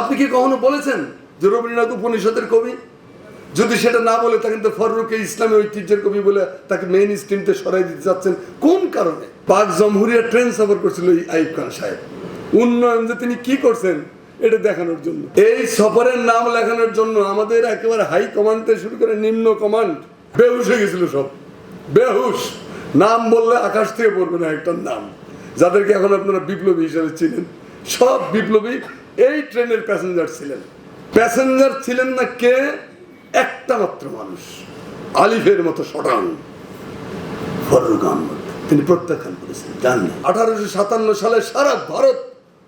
আপনি কি কখনো বলেছেন যে রবীন্দ্রনাথ উপনিষদের কবি? যদি সেটা না বলে তো ফররুকে ইসলামী ঐতিহ্যের কবি বলে তাকে মেইন স্ট্রিমতে সরাই দিতে যাচ্ছেন কোন কারণে? পাক জমহুরিয়া ট্রেন সফর করছিল এই আইব খান সাহেব। উন্নয়ন যে তিনি কি করছেন, এটা দেখানোর জন্য। এই সফরের নাম লেখানোর জন্য আমাদের একেবারে হাই কমান্ড থেকে শুরু করে নিম্ন কমান্ড বেহুশ হয়ে গেছিল সব। বেহুশ। নাম বললে আকাশ থেকে পড়বে না একটা নাম। যাদেরকে এখন আপনারা বিপ্লবী হিসেবে চিনেন, সব বিপ্লবী এই ট্রেনের প্যাসেঞ্জার ছিলেন। প্যাসেঞ্জার ছিলেন না কে? একটা মাত্র মানুষ, আলিফের মতো সটান ফররুক আহমদ। তিনি প্রত্যাখ্যান করেছেন জাননি আঠারোশো সাতান্ন সালে সারা ভারত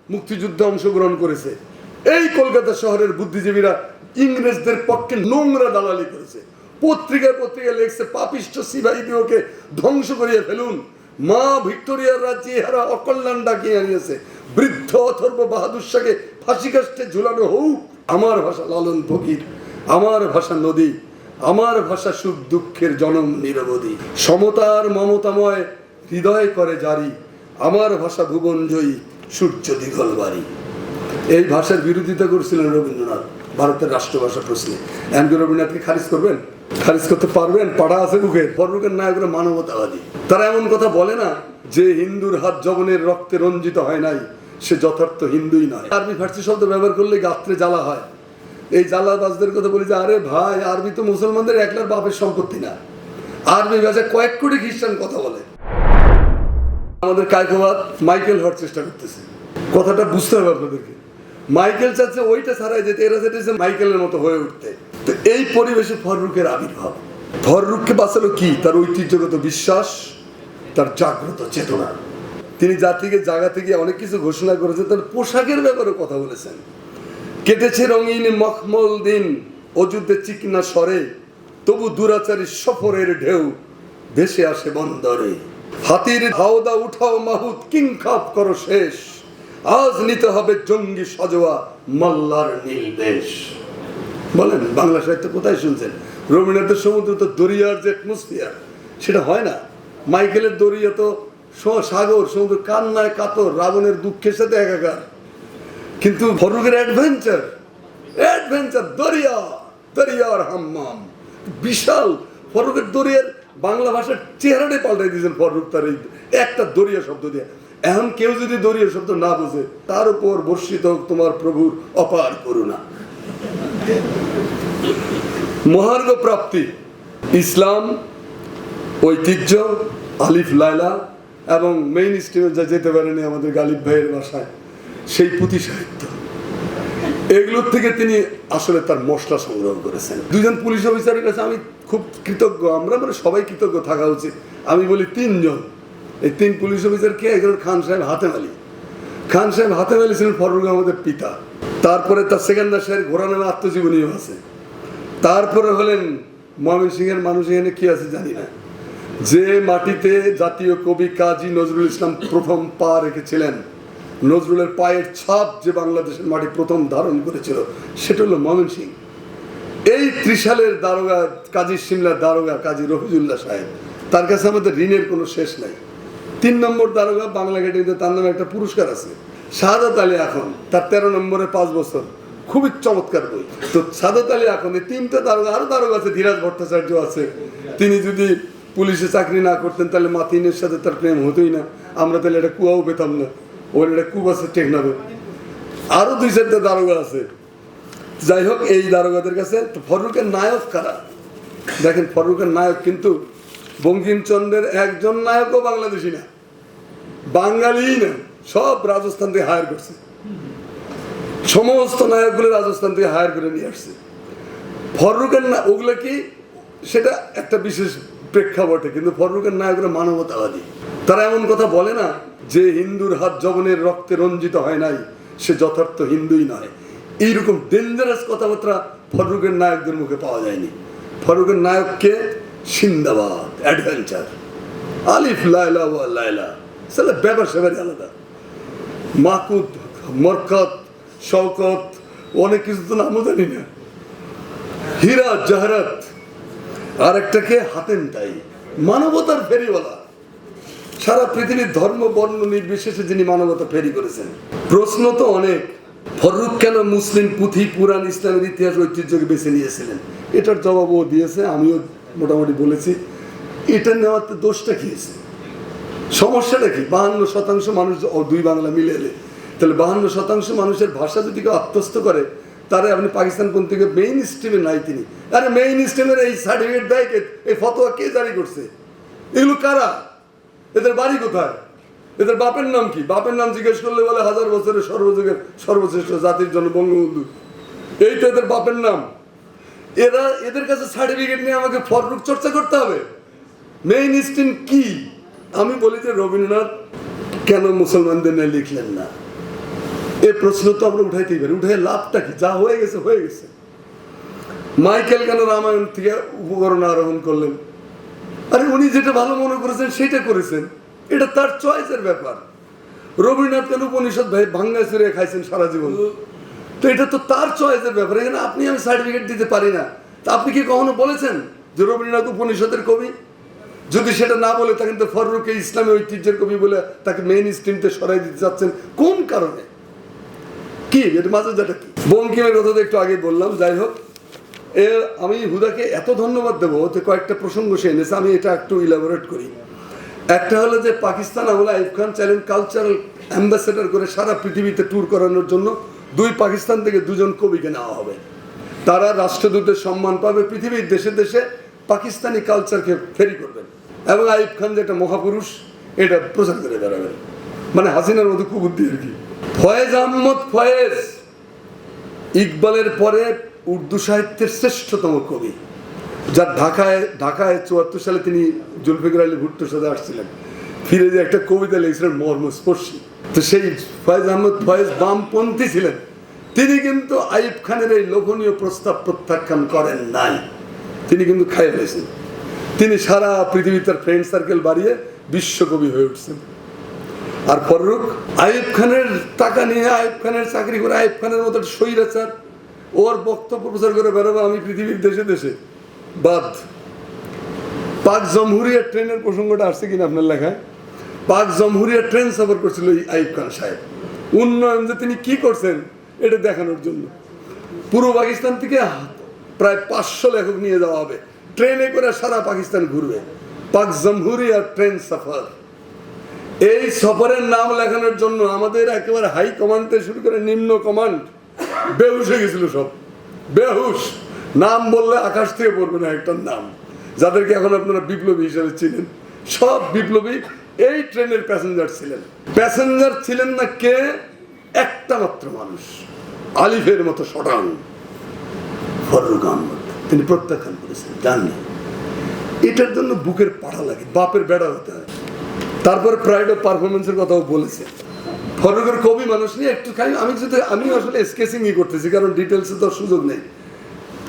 মুক্তিযুদ্ধে অংশগ্রহণ করেছে। এই কলকাতা শহরের বুদ্ধিজীবীরা ইংরেজদের পক্ষে নোংরা দালালি করেছে। পত্রিকায় পত্রিকায় লেখছে পাপিষ্ট সিপাহীদিওকে ধ্বংস করিয়া ফেলুন। মা ভিক্টোরিয়ার রাজ্যে ইহারা অকল্যাণ ডাকিয়ে আনিয়েছে। বৃদ্ধ অথর্ব বাহাদুর শাহকে ফাঁসি কাষ্টে ঝুলানো হোক, আমার ভাষা লালন ফকির, আমার ভাষা নদী, আমার ভাষা সুখ দুঃখের জনম নিরবধি। সমতার মমতাময় হৃদয় করে জারি, আমার ভাষা ভুবনজয়ী সূর্য দিগল বাড়ি। এই ভাষার বিরোধিতা করছিলেন রবীন্দ্রনাথ, ভারতের রাষ্ট্রভাষা প্রশ্নে। এমন রবীন্দ্রনাথকে খারিজ করবেন? খারিজ করতে পারবেন? পাড়া আছে বুকে। ফররুকের নায়করা মানবতাবাদী। তারা এমন কথা বলে না যে হিন্দুর হাত জবনের রক্তে রঞ্জিত হয় নাই। সে যথার্থ হিন্দুই নয়। আরবি ফার্সি শব্দ ব্যবহার করলে গাত্রে জ্বালা হয়। এই জ্বালাবাজদের কথা বলি যে, আরে ভাই, আরবি তো মুসলমানদের একলার বাপের সম্পত্তি না। আরবি ভাষায় কয়েক কোটি খ্রিস্টান কথা বলে। আমাদের কায়কবাদ মাইকেল হওয়ার চেষ্টা করতেছে। কথাটা বুঝতে হবে আপনাদেরকে। মাইকেল চাচ্ছে ওইটা ছাড়াই যেতে, এরা যেতেছে মাইকেলের মতো হয়ে উঠতে। তো এই পরিবেশে ফররুকের আবির্ভাব। ফররুককে বাঁচালো কি? তার ঐতিহ্যগত বিশ্বাস, তার জাগ্রত চেতনা। তিনি জাতিকে জায়গা গিয়ে অনেক কিছু ঘোষণা করেছেন, তার পোশাকের ব্যাপারে কথা বলেছেন। কেটেছে রঙিন মখমল দিন, অযুদ্ধে চিকনা সরে তবু দুরাচারী সফরের ঢেউ, ভেসে আসে বন্দরে। হাতির হাওদা উঠাও মাহুত কিংখাপ করো শেষ, আজ নিতে হবে জঙ্গি সজোয়া মাল্লার নীল বেশ বলেন, বাংলা সাহিত্য কোথায় শুনছেন? রবীন্দ্রনাথের সমুদ্র তো দরিয়ার যে অ্যাটমসফিয়ার সেটা হয় না। মাইকেলের দরিয়া তো সাগর, সমুদ্র, কান্নায় কাতর, রাবণের দুঃখের সাথে একাকার। কিন্তু ফরুকের অ্যাডভেঞ্চার অ্যাডভেঞ্চার দরিয়া দরিয়ার হাম্মাম। বিশাল ফরুকের দরিয়ার বাংলা ভাষার চেহারাটাই পাল্টাই দিয়েছেন ফরুক তার এই একটা দরিয়া শব্দ দিয়ে। এখন কেউ যদি দরিয়া শব্দ না বোঝে, তার উপর বর্ষিত হোক তোমার প্রভুর অপার করুণা। মহার্ঘ প্রাপ্তি, ইসলাম, ঐতিহ্য, আলিফ লায়লা এবং মেইন স্ট্রিমে যা যেতে পারেনি আমাদের গালিব ভাইয়ের বাসায়, সেই পুঁথি সাহিত্য এগুলোর থেকে তিনি আসলে তার মশলা সংগ্রহ করেছেন। দুজন পুলিশ অফিসারের কাছে আমি খুব কৃতজ্ঞ। আমরা মানে সবাই কৃতজ্ঞ থাকা উচিত। আমি বলি তিনজন। এই তিন পুলিশ অফিসার কে? একজন খান সাহেব, হাতেম আলী। খান সাহেব, হাতেম আলী ছিলেন ফরুক আহমদের পিতা। তারপরে তার সেকেন্দার সাহেব, ঘোড়া নামে আত্মজীবনীও আছে। তারপরে হলেন ময়মন সিংহের মানুষ এখানে কি আছে জানি না। যে মাটিতে জাতীয় কবি কাজী নজরুল ইসলাম প্রথম পা রেখেছিলেন, নজরুলের পায়ের ছাপ যে বাংলাদেশের মাটি প্রথম ধারণ করেছিল, সেটা হলো ময়মন সিং এই ত্রিশালের দারোগা কাজী সিমলার দারোগা কাজী রফিজুল্লাহ সাহেব, তার কাছে আমাদের ঋণের কোনো শেষ নাই। তিন নম্বর দারোগা বাংলা একাডেমিতে তার নামে একটা পুরস্কার আছে। শাহাদাত আলী এখন, তার তেরো নম্বরে পাঁচ বছর। খুবই চমৎকার বই। তো সাদাত আলী এখন, এই তিনটা দারোগা, আরও দারোগা আছে, ধীরাজ ভট্টাচার্য আছে। তিনি যদি পুলিশে চাকরি না করতেন, তাহলে মাতিনের সাথে তার প্রেম হতোই না। আমরা তাহলে এটা কুয়াও পেতাম না। ওর একটা কূপ আছে টেকনাবে আরও দুই চারটা দারোগা আছে। যাই হোক, এই দারোগাদের কাছে তো ফররুকের নায়ক কারা? দেখেন, ফররুকের নায়ক কিন্তু বঙ্কিমচন্দ্রের একজন নায়কও বাংলাদেশি না। বাঙালি না। সব রাজস্থান থেকে হায়ার করছে। সমস্ত নায়কগুলো রাজস্থান থেকে হায়ার করে নিয়ে আসছে। ফররুকের না ওগুলো কি? সেটা একটা বিশেষ প্রেক্ষাপটে, কিন্তু ফররুকের নায়করা মানবতাবাদী। তারা এমন কথা বলে না যে হিন্দুর হাত জবনের রক্তে রঞ্জিত হয় নাই, সে যথার্থ হিন্দুই নয়। এইরকম ডেঞ্জারাস কথাবার্তা ফররুকের নায়কদের মুখে পাওয়া যায়নি। ফররুকের নায়ককে সিন্দাবাদ, অ্যাডভেঞ্চার। আলিফ লাইলা ওয়া লাইলা সেটা ব্যাপার সেবারই আলাদা। মাকুদ মরকত শওকত, অনেক কিছু তো নামও জানি না। হীরা, জাহরাত আর একটাকে হাতেন তাই। মানবতার ফেরিওয়ালা। সারা পৃথিবীর ধর্ম, বর্ণ, নির্বিশেষে যিনি মানবতা ফেরি করেছেন। প্রশ্ন তো অনেক, ফররুখ কেন মুসলিম পুঁথি, পুরাণ, ইসলামের ইতিহাস, ঐতিহ্যকে বেছে নিয়েছিলেন? এটার জবাব ও দিয়েছে, আমিও মোটামুটি বলেছি। এটা নেওয়াতে দোষটা কি সমস্যাটা কি? বাহান্ন শতাংশ মানুষ, দুই বাংলা মিলে এলে। তাহলে বাহান্ন শতাংশ মানুষের ভাষা যদি কেউ আত্মস্থ করে তারে আপনি পাকিস্তান পন্থীকে মেইন স্ট্রিমে নাই তিনি। আরে মেইন স্ট্রিমের এই সার্টিফিকেট দেয় এই ফতোয়া কে জারি করছে? এগুলো কারা? এদের বাড়ি কোথায়? এদের বাপের নাম কি? বাপের নাম জিজ্ঞেস করলে বলে হাজার বছরের সর্বযুগের সর্বশ্রেষ্ঠ জাতির জন্য বঙ্গবন্ধু। এই তো এদের বাপের নাম। এরা এদের কাছে সার্টিফিকেট নিয়ে আমাকে ফররুখ চর্চা করতে হবে। মেইন স্ট্রিম কি? আমি বলি যে রবীন্দ্রনাথ কেন মুসলমানদের নিয়ে লিখলেন না? এ প্রশ্ন তো আমরা উঠাইতেই পারি। উঠে লাভটা কি? যা হয়ে গেছে হয়ে গেছে। মাইকেল কেন রামায়ণ থেকে উপকরণ আরোহণ করলেন? আরে উনি যেটা ভালো মনে করেছেন, সেটা করেছেন। এটা তার চয়েসের ব্যাপার। রবীন্দ্রনাথ কেন উপনিষদ ভাই ভাঙ্গা চুরে খাইছেন সারা জীবন? তো এটা তো তার চয়েসের ব্যাপার। এখানে আপনি আমি সার্টিফিকেট দিতে পারি না। তা আপনি কি কখনো বলেছেন যে রবীন্দ্রনাথ উপনিষদের কবি? যদি সেটা না বলে থাকেন, তো ফররুকে ইসলামী ঐতিহ্যের কবি বলে তাকে মেইন স্ট্রিমতে সরাই দিতে চাচ্ছেন। কোন কারণে? কি? এর মাঝে যেটা কি বঙ্কিমের কথা তো একটু আগে বললাম, যাই হোক। এ, আমি হুদাকে এত ধন্যবাদ দেবো যে কয়েকটা প্রসঙ্গ সে এনেছে, আমি এটা একটু ইলাবোরেট করি। একটা হলো যে, পাকিস্তান আমলে আইব খান চাইলেন কালচারাল অ্যাম্বাসেডার করে সারা পৃথিবীতে ট্যুর করানোর জন্য দুই পাকিস্তান থেকে দুজন কবিকে নেওয়া হবে। তারা রাষ্ট্রদূতের সম্মান পাবে, পৃথিবীর দেশে দেশে পাকিস্তানি কালচারকে ফেরি করবেন। এবং আইব খান যেটা মহাপুরুষ, এটা প্রচার করে বেড়াবেন। মানে হাসিনার মতো কুবুদ্ধি আর কি। ফয়েজ আহমদ ফয়েজ ইকবালের পরে উর্দু সাহিত্যের শ্রেষ্ঠতম কবি, যার ঢাকায় ঢাকায় চুয়াত্তর সালে তিনি জুলফিকার আলী ভুট্টোর সাথে আসছিলেন। ফিরে যে একটা কবিতা লিখেছিলেন, মর্মস্পর্শী। তো সেই ফয়েজ আহমদ ফয়েজ বামপন্থী ছিলেন। তিনি কিন্তু আইব খানের এই লোভনীয় প্রস্তাব প্রত্যাখ্যান করেন নাই। তিনি কিন্তু খাইয়ে ফেলেছেন। তিনি সারা পৃথিবী তার ফ্রেন্ড সার্কেল বাড়িয়ে বিশ্বকবি হয়ে উঠছেন। আর ফররুখ আইব খানের টাকা নিয়ে আইব খানের চাকরি করে আইব খানের মতো স্বৈরাচার ওর বক্তব্য প্রচার করে বেরোবো আমি পৃথিবীর দেশে দেশে। বাদ। পাক জমহুরিয়া ট্রেনের প্রসঙ্গটা আসছে কিনা আপনার লেখায়? পাক জমহুরিয়া ট্রেন সফর করছিল আইব খান সাহেব। উন্নয়ন যে তিনি কি করছেন, এটা দেখানোর জন্য। পুরো পাকিস্তান থেকে প্রায় পাঁচশো লেখক নিয়ে যাওয়া হবে। ট্রেনে করে সারা পাকিস্তান ঘুরবে। পাক জমহুরিয়ার ট্রেন সফর। এই সফরের নাম লেখানোর জন্য আমাদের একেবারে হাই কমান্ড থেকে শুরু করে নিম্ন কমান্ড। বেহুশ হয়ে গেছিল সব। বেহুশ। নাম বললে আকাশ থেকে পড়বে না একটার নাম। যাদেরকে এখন আপনারা বিপ্লবী হিসেবে চিনেন। সব বিপ্লবী এই ট্রেনের প্যাসেঞ্জার ছিলেন। প্যাসেঞ্জার ছিলেন না কে? একটা মাত্র মানুষ। আলিফের মতো শটান ফররুক আহমদ। তিনি প্রত্যাখ্যান করেছেন। জাননি এটার জন্য বুকের পাড়া লাগে, বাপের বেড়া হতে হয়। তারপর প্রাইড অফ পারফরমেন্সের কথাও বলেছে। ফররুকের কবি মানুষ নিয়ে একটু খালি, আমি যদি আমি আসলে স্কেচিংই করতেছি, কারণ ডিটেলসে তো সুযোগ নেই।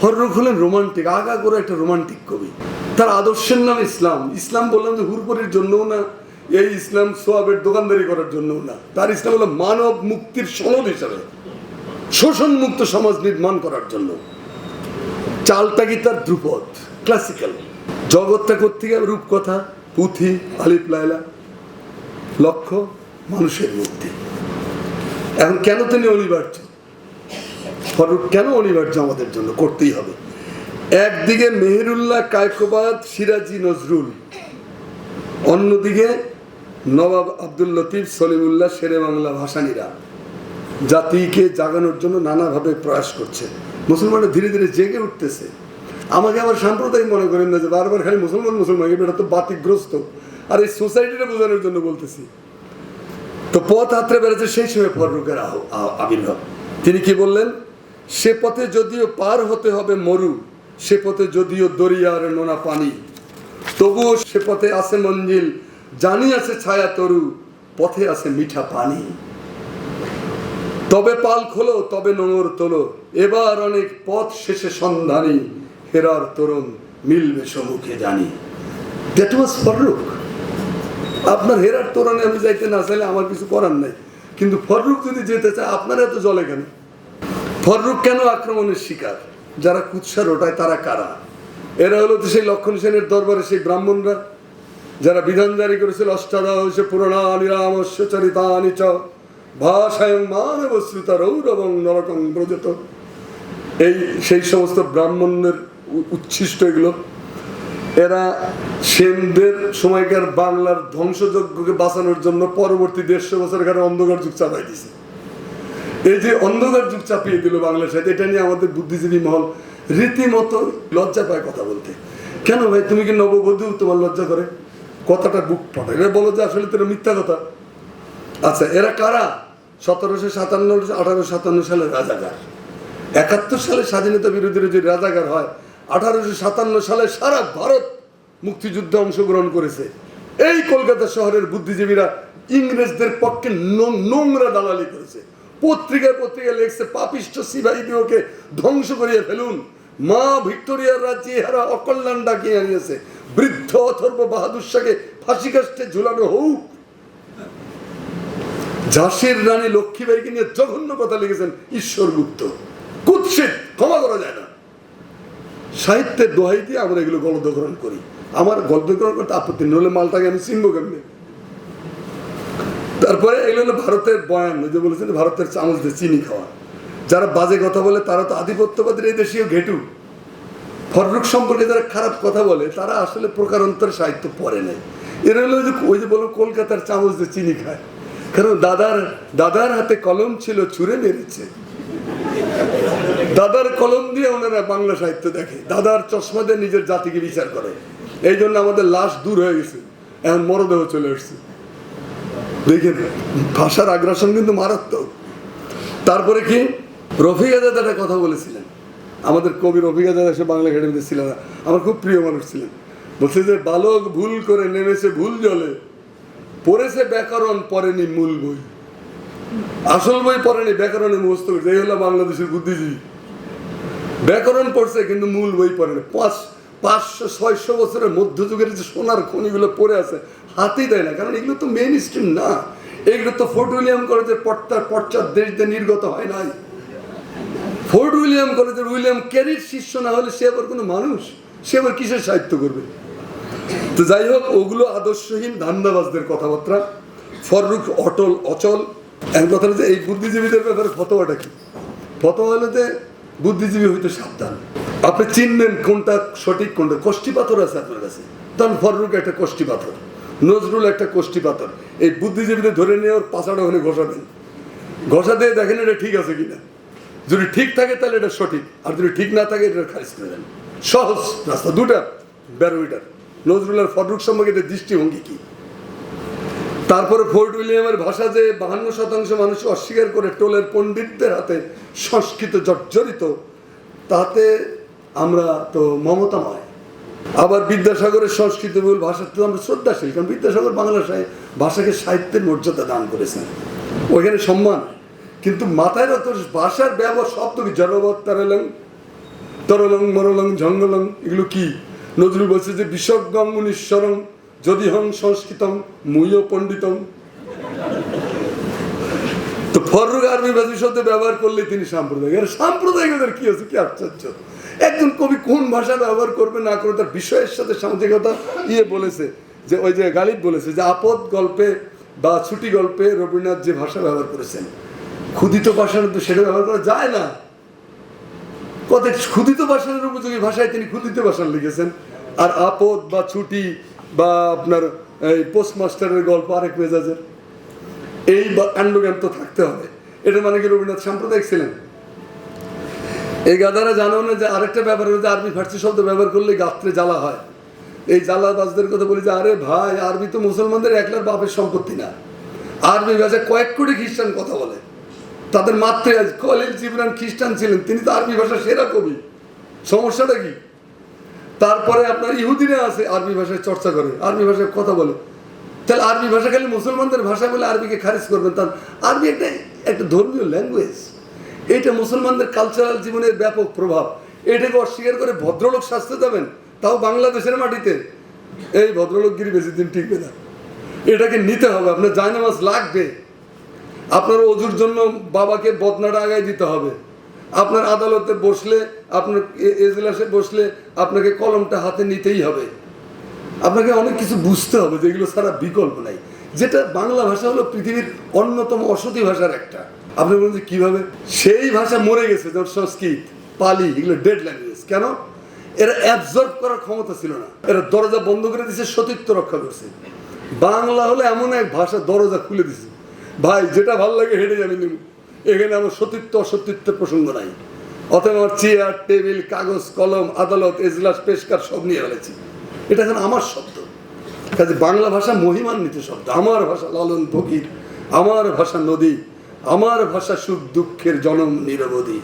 ফররুক হলেন রোমান্টিক আগা করে একটা রোমান্টিক কবি। তার আদর্শের নাম ইসলাম। ইসলাম বললাম যে হুরপুরির জন্যও না, এই ইসলাম সোয়াবের দোকানদারি করার জন্যও না। তার ইসলাম হলো মানব মুক্তির সনদ হিসাবে। শোষণ মুক্ত সমাজ নির্মাণ করার জন্য। চালটা কি তার ধ্রুপদ? ক্লাসিক্যাল জগৎটা কোথেকে রূপকথা? পুঁথি? আলিপ লাইলা লক্ষ্য মানুষের মুক্তি এখন কেন তিনি অনিবার্য? কেন অনিবার্য আমাদের জন্য? করতেই হবে। একদিকে মেহেরুল্লাহ, কায়কোবাদ, সিরাজি, নজরুল। অন্যদিকে নবাব আব্দুল লতিফ, সলিমুল্লাহ, শেরে বাংলা ভাসানীরা। জাতিকে জাগানোর জন্য নানাভাবে প্রয়াস করছে। মুসলমানরা ধীরে ধীরে জেগে উঠতেছে। আমাকে আবার সাম্প্রদায়িক মনে করেন না যে বারবার খালি মুসলমান মুসলমান, এটা তো বাতিগ্রস্ত। আর এই সোসাইটিটা বোঝানোর জন্য বলতেছি। তো পথ হাতড়ে বেড়েছে সেই সময় ফররুকের আবির্ভাব। তিনি কি বললেন? সে পথে যদিও পার হতে হবে মরু, সে পথে যদিও দরিয়ার নোনা পানি, তবুও সে পথে আছে মঞ্জিল, জানি আছে ছায়া তরু, পথে আছে মিঠা পানি। তবে পাল খোলো, তবে নোংর তোলো, এবার অনেক পথ শেষে সন্ধানী ফেরার তরুণ মিলবে সম্মুখে জানি। দ্যাট ওয়াজ ফররুক আপনার হেরার তোরণে আমি যাইতে না চাইলে আমার কিছু করার নাই। কিন্তু ফররুক যদি যেতে চায়, আপনার এত জলে কেন? ফররুক কেন আক্রমণের শিকার? যারা কুৎসা রোটায়, তারা কারা? এরা হলো তো সেই লক্ষণ সেনের দরবারে সেই ব্রাহ্মণরা, যারা বিধান জারি করেছিল, অষ্টাদশ পুরাণা নিরামস্য চরিতানি চ ভাষায়ং মানব শ্রুতারৌরবং নরকং ব্রজত। এই সেই সমস্ত ব্রাহ্মণদের উ- উচ্ছিষ্ট এগুলো। এরা সেনদের সময়কার বাংলার ধ্বংসযজ্ঞকে বাঁচানোর জন্য পরবর্তী দেড়শো বছর এখানে অন্ধকার যুগ চাপাই দিছে এই যে অন্ধকার যুগ চাপিয়ে দিল বাংলার সাথে, এটা নিয়ে আমাদের বুদ্ধিজীবী মহল রীতিমতো লজ্জা পায় কথা বলতে। কেন ভাই, তুমি কি নববধূ তোমার লজ্জা করে? কথাটা বুক ফাটা এরা বলো যে আসলে তোর মিথ্যা কথা। আচ্ছা এরা কারা? সতেরোশো সাতান্ন, আঠারোশো সাতান্ন সালের রাজাকার। একাত্তর সালে স্বাধীনতা বিরোধীরা যে রাজাকার হয় আঠারোশো সাতান্ন সালে সারা ভারত মুক্তিযুদ্ধে অংশগ্রহণ করেছে। এই কলকাতা শহরের বুদ্ধিজীবীরা ইংরেজদের পক্ষে নোংরা দালালি করেছে। পত্রিকায় পত্রিকায় লেখছে পাপিষ্ট সিপাহীদিওকে ধ্বংস করিয়ে ফেলুন। মা ভিক্টোরিয়ার রাজ্যে ইহারা অকল্যাণ ডাকিয়ে আনিয়েছে। বৃদ্ধ অথর্ব বাহাদুর শাহকে ফাঁসি কাষ্টে ঝুলানো হোক। ঝাঁসির রানী লক্ষ্মীবাইকে নিয়ে জঘন্য কথা লিখেছেন ঈশ্বর গুপ্ত কুৎসিত, ক্ষমা করা যায় না। সাহিত্যের দোহাই দিয়ে আমরা এগুলো গলদকরণ করি। আমার গলদকরণ করতে আপত্তি নলে মালটাকে আমি চিনবো কেমনি? তারপরে এগুলো হলো ভারতের বয়ান যে বলেছেন ভারতের চামচ দিয়ে চিনি খাওয়া। যারা বাজে কথা বলে, তারা তো আধিপত্যবাদের এই দেশীয় ঘেটু। ফররুখ সম্পর্কে যারা খারাপ কথা বলে, তারা আসলে প্রকারান্তর সাহিত্য পড়ে নেই। এরা হলো যে, ওই যে বলো কলকাতার চামচ দিয়ে চিনি খায়। কারণ দাদার দাদার হাতে কলম ছিল, ছুঁড়ে মেরেছে। দাদার কলম দিয়ে ওনারা বাংলা সাহিত্য দেখে। দাদার চশমা দিয়ে নিজের জাতিকে বিচার করে। এই জন্য আমাদের লাশ দূর হয়ে গেছে। এখন মরদেহ চলে এসছে দেখেন, ভাষার আগ্রাসন কিন্তু মারাত্মক। তারপরে কি? রফিক আজাদ একটা কথা বলেছিলেন। আমাদের কবি রফিক আজাদ এসে বাংলা একাডেমিতে ছিলেন আমার খুব প্রিয় মানুষ ছিলেন। বলছে যে, বালক ভুল করে নেমেছে ভুল জলে। পড়েছে ব্যাকরণ, পড়েনি মূল বই। আসল বই পড়েনি, ব্যাকরণে মুখস্থ করছে। এই হলো বাংলাদেশের বুদ্ধিজীবী। ব্যাকরণ পড়ছে, কিন্তু মূল বই পড়েনি পাঁচ, পাঁচশো, ছয়শো বছরের মধ্যযুগের যে সোনার খনিগুলো পড়ে আছে, হাতেই দেয় না। কারণ এগুলো তো মেন স্ট্রিম না। এগুলো তো ফোর্ট উইলিয়াম কলেজের পট্টার পশ্চাৎ দেশ দিয়ে নির্গত হয় নাই। ফোর্ট উইলিয়াম কলেজের উইলিয়াম ক্যারির শিষ্য না হলে সে আবার কোনো মানুষ? সে আবার কিসের সাহিত্য করবে? তো যাই হোক, ওগুলো আদর্শহীন ধান্দাবাজদের কথাবার্তা। ফররুখ অটল, অচল। এক কথা হচ্ছে এই বুদ্ধিজীবীদের ব্যাপারে ফতোয়াটা কি? ফতোয়া হলো যে বুদ্ধিজীবী হইতে সাবধান। আপনি চিনবেন কোনটা সঠিক, কোনটা কষ্টি পাথর আছে আপনার কাছে। তখন ফররুখ একটা কষ্টি পাথর, নজরুল একটা কষ্টি পাথর। এই বুদ্ধিজীবীদের ধরে নিয়ে ওর পাশাটা ওখানে ঘষা দেন ঘষা দিয়ে দেখেন এটা ঠিক আছে কিনা। যদি ঠিক থাকে তাহলে এটা সঠিক, আর যদি ঠিক না থাকে এটা খারিজ করে দেন। সহজ রাস্তা, দুটা, ব্যারোমিটার। নজরুল আর ফররুখ সম্পর্কে দৃষ্টিভঙ্গি কি? তারপরে ফোর্ট উইলিয়ামের ভাষা যে বাহান্ন শতাংশ মানুষ অস্বীকার করে টোলের পণ্ডিতদের হাতে সংস্কৃত জর্জরিত, তাতে আমরা তো মমতাময়। আবার বিদ্যাসাগরের সংস্কৃত মূল ভাষার তো আমরা শ্রদ্ধাশীল, কারণ বিদ্যাসাগর বাংলা ভাষাকে সাহিত্যের মর্যাদা দান করেছেন। ওইখানে সম্মান। কিন্তু মাথায় অত ভাষার ব্যবহার শব্দ কি জড়বৎ তারালং, তরলং মরলং ঝঙ্গলং, এগুলো কি? নজরুল বলছে যে বিশ্বজ্ঞং মুনীশ্বরং যদি হং সংস্কৃতম, মুইও পণ্ডিতম। তো ফররুক আরবি ভাষী শব্দ ব্যবহার করলে তিনি সাম্প্রদায়িক। আর সাম্প্রদায়িকদের কি আছে? কি আশ্চর্য। একজন কবি কোন ভাষা ব্যবহার করবে না করবে তার বিষয়ের সাথে সামাজিকতা? ইয়ে বলেছে যে, ওই যে গালিব বলেছে যে, আপদ গল্পে বা ছুটি গল্পে রবীন্দ্রনাথ যে ভাষা ব্যবহার করেছেন ক্ষুদিত ভাষার তো সেটা ব্যবহার করা যায় না। কত ক্ষুদিত ভাষার উপযোগী ভাষায় তিনি ক্ষুদিত ভাষার লিখেছেন। আর আপদ বা ছুটি বা আপনার এই পোস্টমাস্টারের গল্প আরেক মেজাজের। এই কাণ্ডজ্ঞান তো থাকতে হবে। এটা মানে কি রবীন্দ্রনাথ সাম্প্রদায়িক ছিলেন? এই গাদারা জানো না যে আরেকটা ব্যাপার যে আরবি ফার্সি শব্দ ব্যবহার করলে গাত্রে জ্বালা হয়। এই জ্বালা জ্বালাবাজদের কথা বলি যে, আরে ভাই, আরবি তো মুসলমানদের একলার বাপের সম্পত্তি না। আরবি ভাষায় কয়েক কোটি খ্রিস্টান কথা বলে। তাদের মাতৃ কলিল জিবরান খ্রিস্টান ছিলেন, তিনি তো আরবি ভাষা সেরা কবি। সমস্যাটা কি? তারপরে আপনার ইহুদিরা আছে, আরবি ভাষায় চর্চা করে, আরবি ভাষায় কথা বলে। তাহলে আরবি ভাষা খালি মুসলমানদের ভাষা বলে আরবিকে খারিজ করবেন, তার আরবি একটা একটা ধর্মীয় ল্যাঙ্গুয়েজ এটা মুসলমানদের কালচারাল জীবনের ব্যাপক প্রভাব। এটাকে অস্বীকার করে ভদ্রলোক শাস্তে যাবেন, তাও বাংলাদেশের মাটিতে। এই ভদ্রলোকগিরি বেশি দিন টিকবে না। এটাকে নিতে হবে, আপনার জায়নামাজ লাগবে। আপনার অজুর জন্য বাবাকে বদনাটা আগায় দিতে হবে। আপনার আদালতে বসলে, আপনার এজলাসে বসলে আপনাকে কলমটা হাতে নিতেই হবে। আপনাকে অনেক কিছু বুঝতে হবে যেগুলো সারা বিকল্প নাই। যেটা বাংলা ভাষা হলো পৃথিবীর অন্যতম অসতী ভাষার একটা। আপনি বলুন যে কীভাবে? সেই ভাষা মরে গেছে, যেমন সংস্কৃত, পালি, এগুলো ডেড ল্যাঙ্গুয়েজ কেন? এরা অ্যাবজর্ব করার ক্ষমতা ছিল না। এরা দরজা বন্ধ করে দিয়েছে সতীত্ব রক্ষা করছে। বাংলা হলো এমন এক ভাষা, দরজা খুলে দিছে। ভাই, যেটা ভালো লাগে হেঁটে যাবে এখানে আমার সতীত্ব অসতীত্বের প্রসঙ্গ নাই। অতএব আমার চেয়ার টেবিল কাগজ, কলম, আদালত, এজলাস, পেশকার সব নিয়ে ফেলেছি। এটা এখন আমার শব্দ। কাজে বাংলা ভাষা মহিমান্বিত শব্দ। আমার ভাষা লালন ফকির, আমার ভাষা নদী, আমার ভাষা সুখ দুঃখের জনম নিরবধি।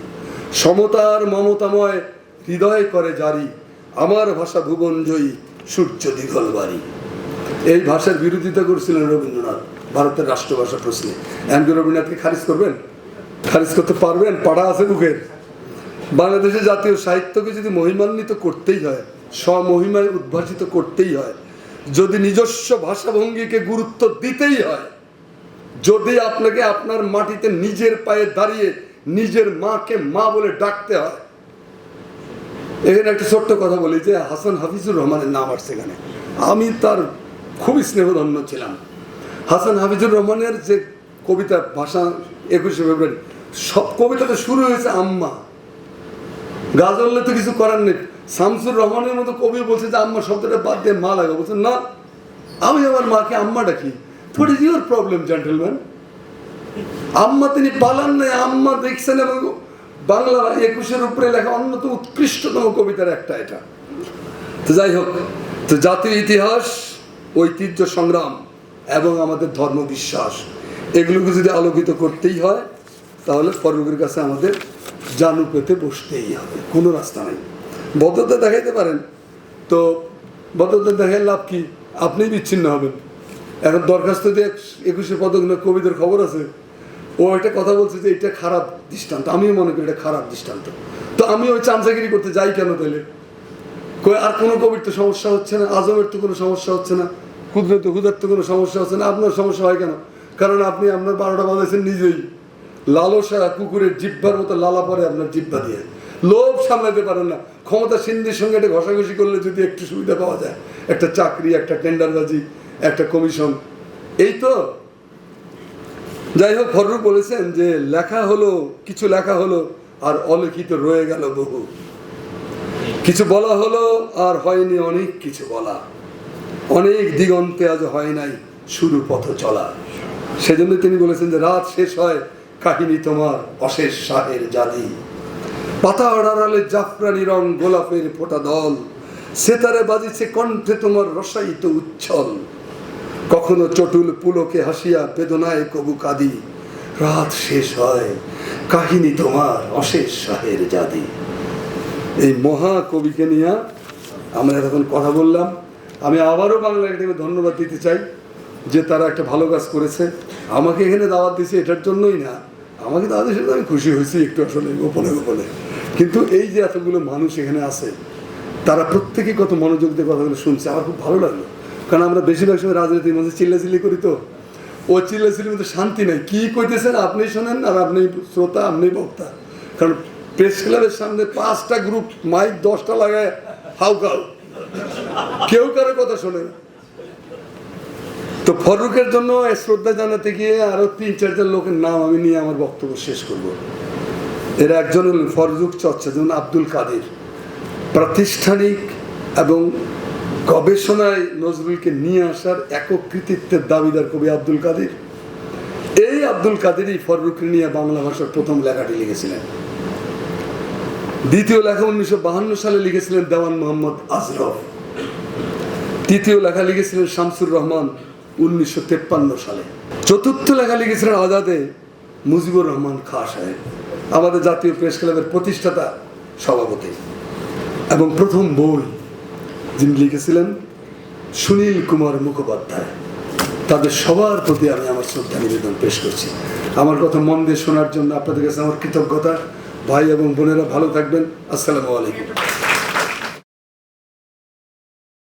সমতার মমতাময় হৃদয় করে জারি, আমার ভাষা ভুবনজয়ী সূর্য দীঘল বাড়ি। এই ভাষার বিরোধিতা করছিলেন রবীন্দ্রনাথ, ভারতের রাষ্ট্রভাষা প্রশ্নে। এমন রবীন্দ্রনাথকে খারিজ করবেন? খারিজ করতে পারবেন পাড়া আছে বুকের বাংলাদেশের জাতীয় সাহিত্যকে যদি মহিমান্বিত করতেই হয়, স্বমহিমায় উদ্ভাসিত করতেই হয়, যদি নিজস্ব ভাষাভঙ্গিকে গুরুত্ব দিতেই হয়, যদি আপনাকে আপনার মাটিতে নিজের পায়ে দাঁড়িয়ে নিজের মাকে মা বলে ডাকতে হয়, এখানে একটা ছোট্ট কথা বলি যে হাসান হাফিজুর রহমানের নাম আসছে এখানে। আমি তার খুবই স্নেহধন্য ছিলাম। হাসান হাফিজুর রহমানের যে কবিতা, ভাষা একুশে ফেব্রুয়ারি সব কবিতাটা শুরু হয়েছে আম্মা। গাজল্লে তো কিছু করার নেই। শামসুর রহমানের মতো কবি বলছে যে, আম্মা, শব্দটা বাদ দিয়ে মা লাগা। বলছে, না, আমি আমার মাকে আম্মা ডাকি। What is your problem gentleman আম্মা তিনি পালান নাই, আম্মা দেখছেন এবং বাংলা একুশের উপরে লেখা অন্যতম উৎকৃষ্টতম কবিতার একটা এটা। তো যাই হোক, তো জাতীয় ইতিহাস, ঐতিহ্য সংগ্রাম এবং আমাদের ধর্ম বিশ্বাস, এগুলোকে যদি আলোকিত করতেই হয় তাহলে ফরুকের কাছে আমাদের জানু পেতে বসতেই হবে। কোনো রাস্তা নেই। বদ্ধতা দেখাইতে পারেন। তো বদ্ধতা দেখাই লাভ কি? আপনিই বিচ্ছিন্ন হবেন। এখন দরখাস্ত দিয়ে একুশে পদক কবিদের খবর আছে? ও একটা কথা বলছে যে এটা খারাপ দৃষ্টান্ত। আমিও মনে করি এটা খারাপ দৃষ্টান্ত। তো আমি ওই চামচাগিরি করতে যাই কেন তাহলে আর কোনো কবির তো সমস্যা হচ্ছে না, আজমের তো কোনো সমস্যা হচ্ছে না ক্ষুদ্র তো হুদার তো কোনো সমস্যা হচ্ছে না, আপনার সমস্যা হয় কেন? কারণ আপনি আপনার বারোটা বাজাইছেন নিজেই। লালসা কুকুরের জিব্বার মতো লালা পরে আপনার জিব্বা দিয়ে। লোভ সামলাতে পারেন না। ক্ষমতা সিন্ধির সঙ্গে একটা ঘষাঘষি করলে যদি একটু সুবিধা পাওয়া যায়, একটা চাকরি, একটা টেন্ডারবাজি, একটা কমিশন। এই তো। যাই হোক ফররুখ বলেছেন যে লেখা হলো, কিছু লেখা হলো, আর অলিখিত রয়ে গেল বহু। কিছু বলা হলো, আর হয়নি অনেক কিছু বলা। অনেক দিগন্তে আজ হয় নাই শুরু পথ চলা। সেজন্য তিনি বলেছেন যে রাত শেষ হয় কাহিনী তোমার অশেষ শাহের জাদি। পাতা আড়ালে জাফরানি রং, গোলাপের ফোটা দল। সেতারে বাজিছে কণ্ঠে তোমার রসায়িত উচ্ছল। কখনো চটুল পুলকে হাসিয়া বেদনায় কবু কাদি। রাত শেষ হয়, কাহিনী তোমার অশেষ শাহের জাদি। এই মহাকবিকে নিয়ে আমরা এখন কথা বললাম। আমি আবারও বাংলা একাডেমি ধন্যবাদ দিতে চাই যে তারা একটা ভালো কাজ করেছে। আমাকে এখানে দাওয়াত দিয়েছে এটার জন্যই না। আমাকে দাওয়াত দিয়েছে আমি খুশি হয়েছি একটু আসলে, গোপনে গোপনে। কিন্তু এই যে এতগুলো মানুষ এখানে আছে, তারা প্রত্যেকে কত মনোযোগ দিয়ে কথাগুলো শুনছে, আমার খুব ভালো লাগল। কারণ আমরা বেশিরভাগ সময় রাজনীতির মধ্যে চিল্লাচিল্লি করি তো। ও চিল্লাচিল্লির মধ্যে শান্তি নাই। কি কইতেছেন আপনি শোনেন আর আপনি শ্রোতা, আপনি বক্তা। কারণ প্রেস ক্লাবের সামনে পাঁচটা গ্রুপ, মাইক দশটা লাগায় হাউকাউ। কেউ কারও কথা শোনে না। তো ফরুকের জন্য শ্রদ্ধা জানাতে গিয়ে আরও তিন, চারজন লোকের নাম আমি নিয়ে আমার বক্তব্য শেষ করব। এর একজন হলেন ফরজুক চর্চা যেমন আব্দুল কাদের। প্রাতিষ্ঠানিক এবং গবেষণায় নজরুলকে নিয়ে আসার একক কৃতিত্বের দাবিদার কবি আব্দুল কাদের। এই আব্দুল কাদেরই ফররুখকে নিয়ে বাংলা ভাষার প্রথম লেখাটি লিখেছিলেন। দ্বিতীয় লেখা উনিশশো বাহান্ন সালে লিখেছিলেন দেওয়ান মোহাম্মদ আজরফ। তৃতীয় লেখা লিখেছিলেন শামসুর রহমান। উনিশশো সালে। চতুর্থ লেখা লিখেছিলেন আজাদে মুজিবুর রহমান খা সাহেব, আমাদের জাতীয় প্রেস ক্লাবের প্রতিষ্ঠাতা সভাপতি। এবং প্রথম বই যিনি লিখেছিলেন সুনীল কুমার মুখোপাধ্যায়। তাদের সবার প্রতি আমি আমার শ্রদ্ধা নিবেদন পেশ করছি। আমার কথা মন দিয়ে শোনার জন্য আপনাদের কাছে আমার কৃতজ্ঞতা। ভাই এবং বোনেরা ভালো থাকবেন। আসসালামু আলাইকুম।